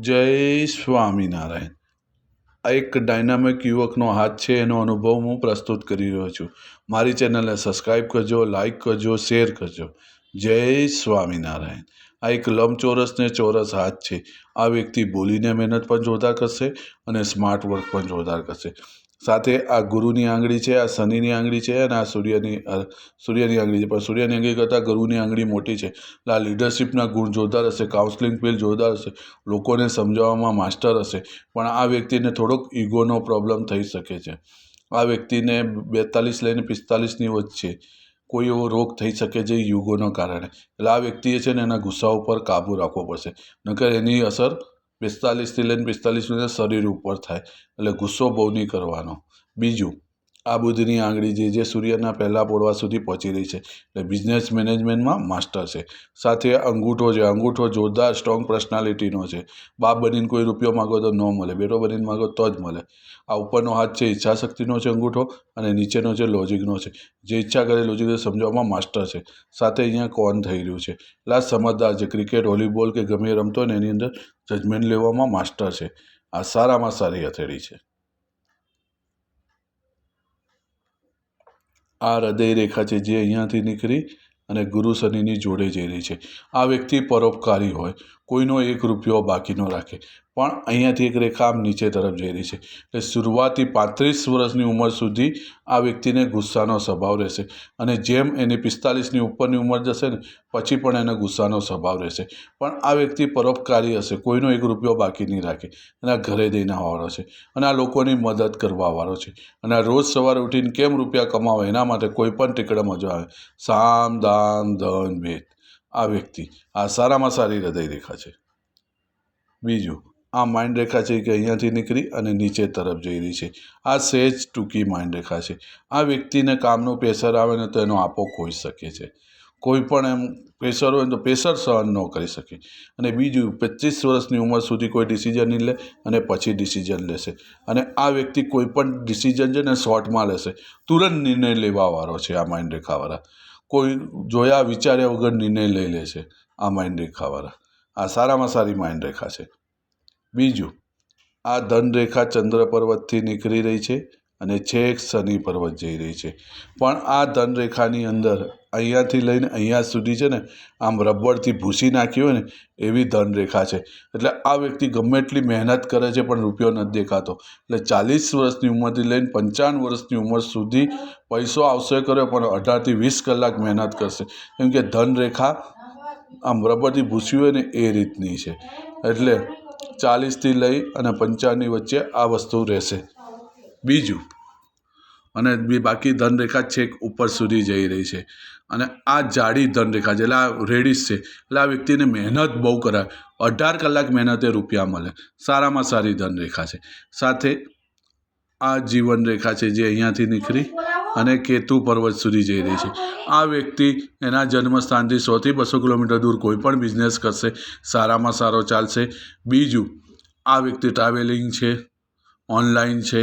જય સ્વામિનારાયણ. આ એક ડાયનામિક યુવકનો હાથ છે, એનો અનુભવ હું પ્રસ્તુત કરી રહ્યો છું. મારી ચેનલને સબસ્ક્રાઈબ કરજો લાઈક કરજો, શેર કરજો. જય સ્વામિનારાયણ. આ એક લંબચોરસ ને ચોરસ હાથ છે. આ વ્યક્તિ બોલીને મહેનત પણ જોરદાર કરશે અને સ્માર્ટ વર્ક પણ જોરદાર કરશે. સાથે આ ગુરુની આંગળી છે, આ શનિની આંગળી છે અને આ સૂર્યની સૂર્યની આંગળી છે. પણ સૂર્યની આંગળી કરતાં ગુરુની આંગળી મોટી છે. એટલે આ લીડરશિપના ગુણ જોરદાર હશે કાઉન્સલિંગ ફિલ જોરદાર હશે, લોકોને સમજાવવામાં માસ્ટર હશે. પણ આ વ્યક્તિને થોડોક ઈગોનો પ્રોબ્લેમ થઈ શકે છે. આ વ્યક્તિને બેતાલીસ લઈને પિસ્તાલીસની વચ્ચે કોઈ એવો રોગ થઈ શકે છે યુગોના કારણે. એટલે આ વ્યક્તિએ છે ને એના ગુસ્સા ઉપર કાબૂ રાખવો પડશે. નકર એની અસર પિસ્તાલીસથી લઈને પિસ્તાલીસ મિનિટ શરીર ઉપર થાય. એટલે ગુસ્સો બહુ નહીં કરવાનો. બીજું આ બુધની આંગળી જે જે સૂર્યના પહેલાં પોળવા સુધી પહોંચી રહી છે. એટલે બિઝનેસ મેનેજમેન્ટમાં માસ્ટર છે. સાથે અંગૂઠો છે. અંગૂઠો જોરદાર સ્ટ્રોંગ પર્સનાલિટીનો છે. બાપ બનીને કોઈ રૂપિયો માગો તો ન મળે. બેટો બનીને માગો તો જ મળે. આ ઉપરનો હાથ છે ઈચ્છાશક્તિનો છે અંગૂઠો અને નીચેનો છે લોજિકનો છે. જે ઈચ્છા કરે લોજિક સમજાવવામાં માસ્ટર છે. સાથે અહીંયા કોન થઈ રહ્યું છે? એટલે સમજદાર છે. ક્રિકેટ, વોલીબોલ કે ગમે રમતો ને એની અંદર જજમેન્ટ લેવામાં માસ્ટર છે. આ સારામાં સારી હથેળી છે. આ હૃદય રેખા છે જે અહીંયાથી નીકળી અને ગુરુ શનિની જોડે જઈ રહી છે. આ વ્યક્તિ પરોપકારી હોય. કોઈનો એક રૂપિયો બાકી ન રાખે. પણ અહીંયાથી એક રેખા નીચે તરફ જઈ રહી છે. એટલે શરૂઆતી પાંત્રીસ વર્ષની ઉંમર સુધી આ વ્યક્તિને ગુસ્સાનો સ્વભાવ રહેશે. અને જેમ એની પિસ્તાલીસની ઉપરની ઉંમર જશે ને, પછી પણ એને ગુસ્સાનો સ્વભાવ રહેશે. પણ આ વ્યક્તિ પરોપકારી હશે, કોઈનો એક રૂપિયો બાકી નહીં રાખે. એના ઘરે દઈને આવવાનો છે. અને આ લોકોની મદદ કરવાવાળો છે. અને આ રોજ સવારે ઉઠીને કેમ રૂપિયા કમાવે, એના માટે કોઈ પણ ટીકડે મજા આવે. સામ, દામ, ધન, ભેદ. આ વ્યક્તિ. આ સારામાં સારી હૃદય રેખા છે. બીજું, આ માઇન્ડ રેખા છે કે અહીંયાથી નીકળી અને નીચે તરફ જઈ રહી છે. આ સહેજ ટૂંકી માઇન્ડ રેખા છે. આ વ્યક્તિને કામનું પ્રેશર આવે ને તો એનો આપો ખોઈ શકે છે. કોઈ પણ એમ પ્રેશર હોય તો પ્રેશર સહન ન કરી શકે. અને બીજું, પચીસ વર્ષની ઉંમર સુધી કોઈ ડિસિઝન નહીં લે અને પછી ડિસિઝન લેશે. અને આ વ્યક્તિ કોઈ પણ ડિસિઝન છે ને શોર્ટમાં લેશે. તુરંત નિર્ણય લેવાવાળો છે આ માઇન્ડ રેખાવાળા. કોઈ જોયા, વિચાર્યા વગર નિર્ણય લઈ લે છે આ માઇન્ડ રેખાવાળા. આ સારામાં સારી માઇન્ડ રેખા છે. બીજું, આ ધનરેખા ચંદ્ર પર્વતથી નીકળી રહી છે અને છેક શનિ પર્વત જઈ રહી છે. પણ આ ધનરેખાની અંદર અહીંયાથી લઈને અહીંયા સુધી છે ને, આમ રબરથી ભૂસી નાખી હોય ને, એવી ધનરેખા છે. એટલે આ વ્યક્તિ ગમે એટલી મહેનત કરે છે, પણ રૂપિયો નથી દેખાતો. એટલે ચાલીસ વર્ષની ઉંમરથી લઈને પંચાવન વર્ષની ઉંમર સુધી પૈસો આવશે કર્યો પણ અઢારથી વીસ કલાક મહેનત કરશે. કેમ કે ધનરેખા આમ રબરથી ભૂસી હોય ને, એ રીતની છે. એટલે ચાલીસથી લઈ અને પંચાવનની વચ્ચે આ વસ્તુ રહેશે. બીજું, અને બાકી ધનરેખા છેક ઉપર સુધી જઈ રહી છે. અને આ જાડી ધનરેખા છે એટલે આ રેડિશ છે, એટલે આ વ્યક્તિને મહેનત બહુ કરાય. અઢાર કલાક મહેનતે રૂપિયા મળે. સારામાં સારી ધનરેખા છે. સાથે આ જીવન રેખા છે જે અહીંયાથી નીકળી અને કેતુ પર્વત સુધી જઈ રહી છે. આ વ્યક્તિ એના જન્મસ્થાનથી સોથી બસો કિલોમીટર દૂર કોઈ પણ બિઝનેસ કરશે, સારામાં સારો ચાલશે. બીજું, આ વ્યક્તિ ટ્રાવેલિંગ છે, ઓનલાઈન છે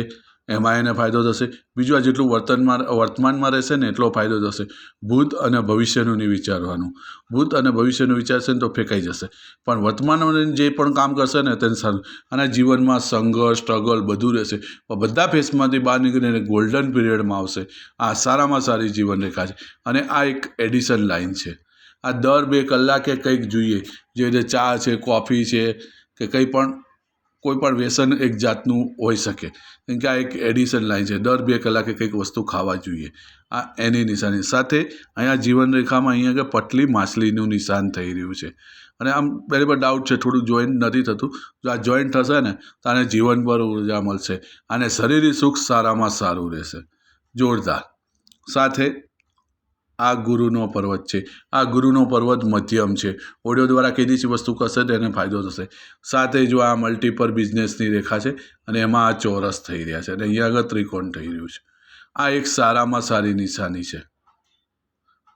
એમાં એને ફાયદો થશે. બીજું આ જેટલું વર્તનમાં વર્તમાનમાં રહેશે ને એટલો ફાયદો થશે. ભૂત અને ભવિષ્યનું નહીં વિચારવાનું. ભૂત અને ભવિષ્યનું વિચારશે ને તો ફેંકાઈ જશે. પણ વર્તમાનમાં જે પણ કામ કરશે ને તેને સારું, અને જીવનમાં સંઘર્ષ સ્ટ્રગલ બધું રહેશે. પણ બધા ફેસમાંથી બહાર નીકળીને ગોલ્ડન પીરિયડમાં આવશે. આ સારામાં સારી જીવન રેખા છે. અને આ એક એડિશન લાઇન છે. આ દર બે કલાકે કંઈક જોઈએ. જે રીતે ચા છે, કોફી છે, કે કંઈ પણ કોઈ પણ વ્યસન એક જાતનું હોઈ શકે. કેમ કે આ એક એડિશન લાઈન છે. દર બે કલાકે કંઈક વસ્તુ ખાવા જોઈએ. આ એની નિશાની. સાથે અહીંયા જીવનરેખામાં અહીંયા કે પટલી માછલીનું નિશાન થઈ રહ્યું છે. અને આમ પહેલી પર ડાઉટ છે. થોડું જોઈન્ટ નથી થતું. જો આ જોઈન્ટ થશે ને, તો આને જીવનભર ઊર્જા મળશે. અને શરીરી સુખ સારામાં સારું રહેશે. જોરદાર. સાથે આ ગુરુનો પર્વત છે. આ ગુરુનો પર્વત મધ્યમ છે. ઓડિયો દ્વારા કીધી જ વસ્તુ કરશે તો એને ફાયદો થશે. સાથે જો આ મલ્ટીપર બિઝનેસની રેખા છે અને એમાં આ ચોરસ થઈ રહ્યા છે અને અહીંયા આગળ ત્રિકોણ થઈ રહ્યું છે. આ એક સારામાં સારી નિશાની છે.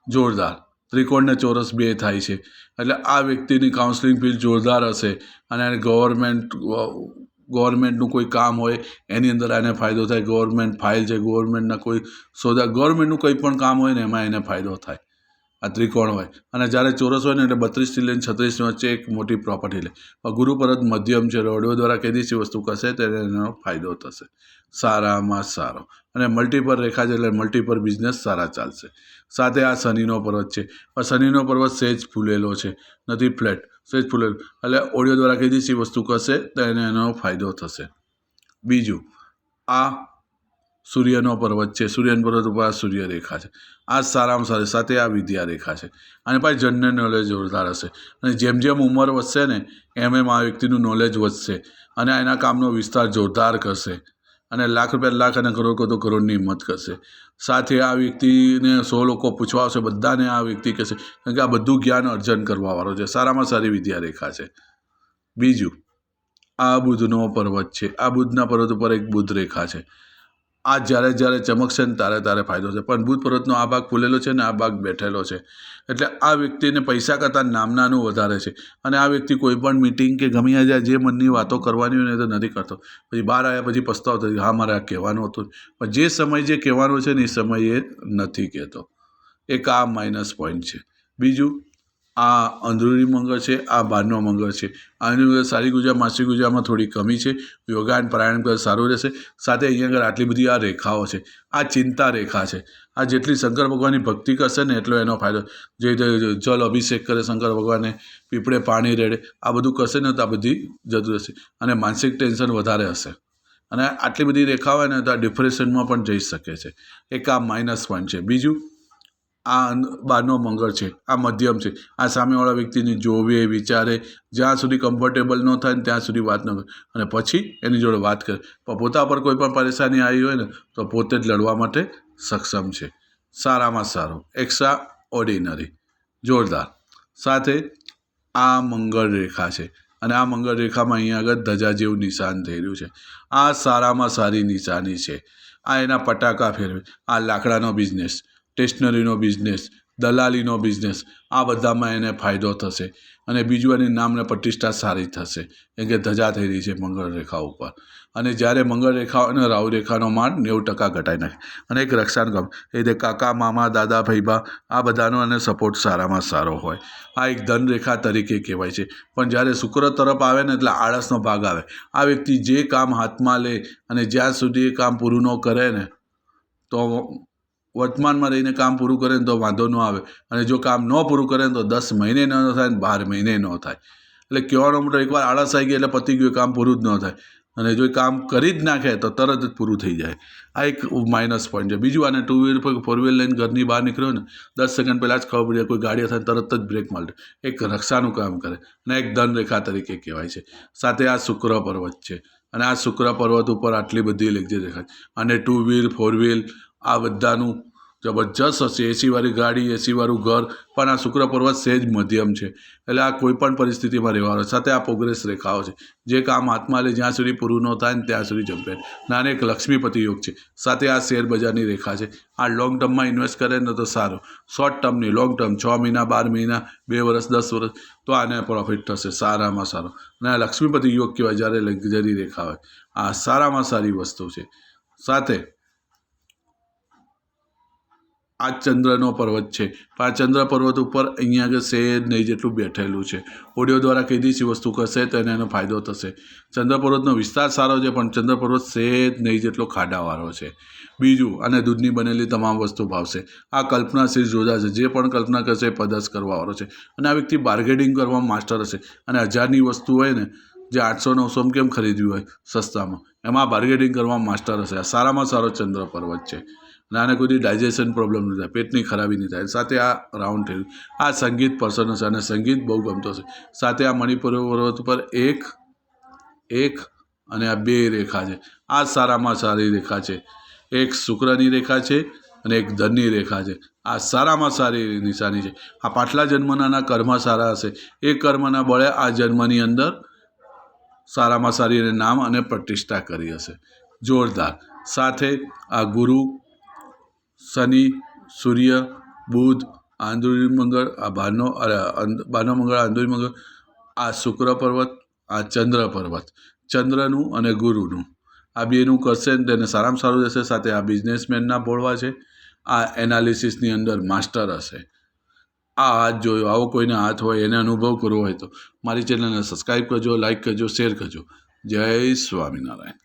જોરદાર. ત્રિકોણને ચોરસ બે થાય છે. એટલે આ વ્યક્તિની કાઉન્સિલિંગ ફીલ જોરદાર હશે અને ગવર્મેન્ટ ગવર્મેન્ટનું કોઈ કામ હોય, એની અંદર એને ફાયદો થાય. ગવર્મેન્ટ ફાઇલ છે, ગવર્મેન્ટના કોઈ સોદા ગવર્મેન્ટનું કંઈ પણ કામ હોય ને એમાં એને ફાયદો થાય. આ ત્રિકોણ હોય. અને જ્યારે ચોરસ હોય ને એટલે બત્રીસથી લઈને છત્રીસની વચ્ચે એક મોટી પ્રોપર્ટી લે. ગુરુ પરત મધ્યમ છે રોડો દ્વારા કઈ દિવસી વસ્તુ કરશે ત્યારે એનો ફાયદો થશે. સારામાં સારો. અને મલ્ટીપર રેખા છે એટલે મલ્ટીપર બિઝનેસ સારા ચાલશે. સાથે આ શનિનો પર્વત છે. આ શનિનો પર્વત સહેજ ફૂલેલો છે. નથી ફ્લેટ સહેજ ફૂલેલો. એટલે ઓડિયો દ્વારા કઈ સી વસ્તુ કરશે તો એને એનો ફાયદો થશે. બીજું, આ સૂર્યનો પર્વત છે, સૂર્યનો પર્વત ઉપર આ સૂર્યરેખા છે. આ સારામાં સારી, સાથે આ વિદ્યા રેખા છે. અને પાછી જનરલ નોલેજ જોરદાર હશે. અને જેમ જેમ ઉંમર વધશે ને, એમ એમ આ વ્યક્તિનું નોલેજ વધશે. અને એના કામનો વિસ્તાર જોરદાર કરશે. અને લાખ રૂપિયા, લાખ અને કરોડ તો કરોડની હિંમત કરશે. સાથે આ વ્યક્તિને સો લોકો પૂછવા આવશે બધાને આ વ્યક્તિ કહેશે, કારણ કે આ બધું જ્ઞાન અર્જન કરવાવાળો છે. સારામાં સારી વિદ્યારેખા છે. બીજું, આ બુધનો પર્વત છે. આ બુધના પર્વત ઉપર એક બુધ રેખા છે. આ જ્યારે જ્યારે ચમકશે ને ત્યારે ત્યારે ફાયદો છે. પણ ભૂત પર્વતનો આ ભાગ ખુલેલો છે ને આ ભાગ બેઠેલો છે. એટલે આ વ્યક્તિને પૈસા કરતાં નામનાનું વધારે છે. અને આ વ્યક્તિ કોઈ પણ મિટિંગ કે ગમી જાય, જે મનની વાતો કરવાની હોય ને તો નથી કરતો. પછી બહાર આવ્યા પછી પસ્તાવ થયો હા, મારે આ કહેવાનું હતું. પણ જે સમય જે કહેવાનો છે ને એ સમયે નથી કહેતો. એક આ માઇનસ પોઈન્ટ છે. બીજું? આ અંદરૂની મંગળ છે, આ બહારનો મંગળ છે. આની અંદર સારી ગુજા માસિક ગુજામાં થોડી કમી છે. યોગાન પ્રાણાયામ કરે સારું રહેશે. સાથે અહીંયા આગળ આટલી બધી આ રેખાઓ છે. આ ચિંતા રેખા છે. આ જેટલી શંકર ભગવાનની ભક્તિ કરશે ને એટલો એનો ફાયદો. જે રીતે જલ અભિષેક કરે શંકર ભગવાનને, પીપળે પાણી રેડે, આ બધું કરશે ને તો આ બધી જતું રહેશે. અને માનસિક ટેન્શન વધારે હશે. અને આટલી બધી રેખાઓ હોય ને તો આ ડિપ્રેશનમાં પણ જઈ શકે છે. એક આ માઇનસ પોઈન્ટ છે. બીજું? આ બારનો મંગળ છે, આ મધ્યમ છે. આ સામેવાળા વ્યક્તિને જોવે, વિચારે, જ્યાં સુધી કમ્ફર્ટેબલ ન થાય ને ત્યાં સુધી વાત ન કરે. અને પછી એની જોડે વાત કરે. પણ પોતા પર કોઈ પણ પરેશાની આવી હોય ને, તો પોતે જ લડવા માટે સક્ષમ છે. સારામાં સારું. એક્સ્ટ્રા ઓર્ડિનરી જોરદાર. સાથે આ મંગળ રેખા છે. અને આ મંગળ રેખામાં અહીંયા આગળ ધજા જેવું નિશાન થઈ રહ્યું છે. આ સારામાં સારી નિશાની છે. આ એના પટાકા ફેરવે. આ લાકડાનો બિઝનેસ સ્ટેશનરીનો બિઝનેસ દલાલીનો બિઝનેસ, આ બધામાં એને ફાયદો થશે. અને બીજું એની નામને પ્રતિષ્ઠા સારી થશે. કેમ કે ધજા થઈ રહી છે મંગળ રેખા ઉપર. અને જ્યારે મંગળ રેખા અને રાહુ રેખાનો માંડ નેવું ટકા ઘટાઈ નાખે. અને એક રક્ષાનું ગમ, એ રીતે કાકા, મામા, દાદા, ભાઈબા, આ બધાનો અને સપોર્ટ સારામાં સારો હોય. આ એક ધન રેખા તરીકે કહેવાય છે. પણ જ્યારે શુક્ર તરફ આવે ને એટલે આળસનો ભાગ આવે. આ વ્યક્તિ જે કામ હાથમાં લે અને જ્યાં સુધી એ કામ પૂરું ન કરે ને, તો વર્તમાનમાં રહીને કામ પૂરું કરે ને તો વાંધો ન આવે. અને જો કામ ન પૂરું કરે ને તો દસ મહિને ન થાય ને બાર મહિને ન થાય. એટલે કહેવાનો મોટો એકવાર આળસ આવી ગઈ એટલે પતી ગયું, કામ પૂરું જ ન થાય. અને જો એ કામ કરી જ નાખે તો તરત જ પૂરું થઈ જાય. આ એક માઇનસ પોઈન્ટ છે. બીજું આને ટુ વ્હીલર પર ફોર વ્હીલર લઈને ઘરની બહાર નીકળ્યો ને, દસ સેકન્ડ પહેલાં જ ખબર પડી કોઈ ગાડી થાય તરત જ બ્રેક મળે એક રક્ષાનું કામ કરે. અને એક ધન રેખા તરીકે કહેવાય છે. સાથે આ શુક્ર પર્વત છે. અને આ શુક્ર પર્વત ઉપર આટલી બધી લેક્ચર દેખાય. અને ટુ વ્હીલ ફોર વ્હીલ આ બધાનું જબરજસ્ત હશે. એસીવાળી ગાડી એસીવાળું ઘર, પણ આ શુક્ર પર્વત સહેજ મધ્યમ છે. એટલે આ કોઈ પણ પરિસ્થિતિમાં રહેવાનો સાથે આ પ્રોગ્રેસ રેખાઓ છે. જે કામ હાથમાં લે જ્યાં સુધી પૂરું ન થાય ને ત્યાં સુધી જમ્પે નાને એક લક્ષ્મીપતિ યોગ છે. સાથે આ શેર બજારની રેખા છે. આ લોંગ ટર્મમાં ઇન્વેસ્ટ કરે ને તો સારું. શોર્ટ ટર્મની લોંગ ટર્મ છ મહિના, બાર મહિના, બે વર્ષ, દસ વર્ષ, તો આને પ્રોફિટ થશે. સારામાં સારો. અને આ લક્ષ્મીપતિ યોગ કહેવાય જ્યારે લક્ઝરી રેખા હોય. આ સારામાં સારી વસ્તુ છે. સાથે આ ચંદ્રનો પર્વત છે. આ ચંદ્ર પર્વત ઉપર અહીંયા આગળ શેર નહીં જેટલું બેઠેલું છે. ઓડિયો દ્વારા કઈ દીધી વસ્તુ કરશે તો એને ફાયદો થશે. ચંદ્ર પર્વતનો વિસ્તાર સારો છે, પણ ચંદ્ર પર્વત શેર નહીં જેટલો ખાડાવાળો છે. બીજું, અને દૂધની બનેલી તમામ વસ્તુ ભાવશે. આ કલ્પનાશીલ જોધા છે, જે પણ કલ્પના કરશે એ પદસ કરવાવાળો છે. અને આ વ્યક્તિ બાર્ગેનિંગ કરવામાં માસ્ટર હશે. અને હજારની વસ્તુ હોય ને, જે આઠસો નવસોમાં કેમ ખરીદવી હોય, સસ્તામાં. એમાં બાર્ગેનિંગ કરવામાં માસ્ટર હશે. આ સારામાં સારો ચંદ્ર પર્વત છે. અને આને કોઈ ડાયજેશન પ્રોબ્લેમ નહીં થાય, પેટની ખરાબી નહીં થાય. સાથે આ રાઉન્ડ થયું આ સંગીત પર્સન હશે અને સંગીત બહુ ગમતો હશે. સાથે આ મણિપુર પર્વત પર એક એક અને આ બે રેખા છે. આ સારામાં સારી રેખા છે. એક શુક્રની રેખા છે અને એક ધનની રેખા છે. આ સારામાં સારી નિશાની છે. આ પાછલા જન્મના કર્મ સારા હશે. એ કર્મના બળે આ જન્મની અંદર સારામાં સારી નામ અને પ્રતિષ્ઠા કરી હશે. જોરદાર. સાથે આ ગુરુ શનિ, સૂર્ય, બુધ આંદુરી મંગળ, આ બહારનો બહારનો મંગળ આંદુરી મંગળ, આ શુક્ર પર્વત, આ ચંદ્ર પર્વત, ચંદ્રનું અને ગુરુનું. આ બેનું કરશે ને તેને સારામાં સારું રહેશે, સાથે આ બિઝનેસમેનના બોળવા છે. આ એનાલિસિસની અંદર માસ્ટર હશે. આ હાથ જોયો, આવો કોઈને હાથ હોય, એને અનુભવ કરવો હોય તો. મારી ચેનલને સબસ્ક્રાઈબ કરજો લાઈક કરજો, શેર કરજો. જય સ્વામિનારાયણ.